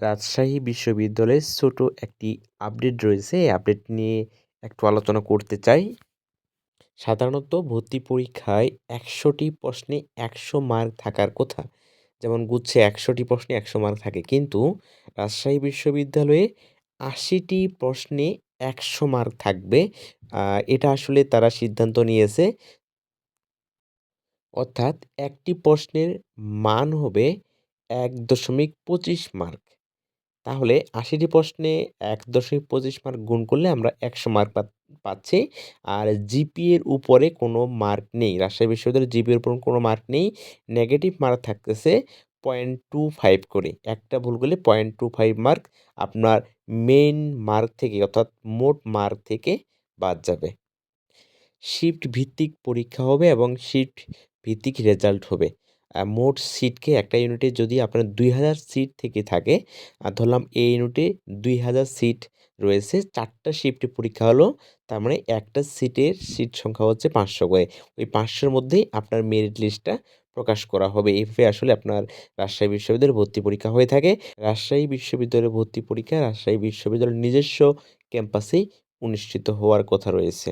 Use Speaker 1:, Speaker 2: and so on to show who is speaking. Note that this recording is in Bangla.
Speaker 1: রাজশাহী বিশ্ববিদ্যালয়ের ছোট একটি আপডেট রয়েছে। এই আপডেট নিয়ে একটু আলোচনা করতে চাই। সাধারণত ভর্তি পরীক্ষায় একশোটি প্রশ্নে একশো মার্ক থাকার কথা। যেমন গুচ্ছে একশোটি প্রশ্নে একশো মার্ক থাকে। কিন্তু রাজশাহী বিশ্ববিদ্যালয়ে আশিটি প্রশ্নে একশো মার্ক থাকবে। এটা আসলে তারা সিদ্ধান্ত নিয়েছে। অর্থাৎ একটি প্রশ্নের মান হবে এক দশমিক পঁচিশ মার্ক তাহলে আশিটি প্রশ্নে এক দশমিক পঁচিশ মার্ক গুণ করলে আমরা একশো মার্ক পাচ্ছি। আর জিপিএর উপরে কোনো মার্ক নেই। রাজশাহী বিশ্ববিদ্যালয়ের জিপিএর উপর কোনো মার্ক নেই। নেগেটিভ মার্ক থাকতেছে পয়েন্ট টু ফাইভ করে। একটা ভুল করলে পয়েন্ট টু ফাইভ মার্ক আপনার মেন মার্ক থেকে অর্থাৎ মোট মার্ক থেকে বাদ যাবে। শিফট ভিত্তিক পরীক্ষা হবে এবং শিফট ভিত্তিক রেজাল্ট হবে। মোট সিটকে একটা ইউনিটে যদি আপনার দুই হাজার সিট থেকে থাকে, আর ধরলাম এই ইউনিটে দুই হাজার সিট রয়েছে, চারটা শিফটে পরীক্ষা হলো, তার মানে একটা সিটের সিট সংখ্যা হচ্ছে পাঁচশো করে। ওই পাঁচশোর মধ্যেই আপনার মেরিট লিস্টটা প্রকাশ করা হবে। এইভাবে আসলে আপনার রাজশাহী বিশ্ববিদ্যালয়ের ভর্তি পরীক্ষা হয়ে থাকে। রাজশাহী বিশ্ববিদ্যালয়ের ভর্তি পরীক্ষা রাজশাহী বিশ্ববিদ্যালয়ের নিজস্ব ক্যাম্পাসেই অনুষ্ঠিত হওয়ার কথা রয়েছে।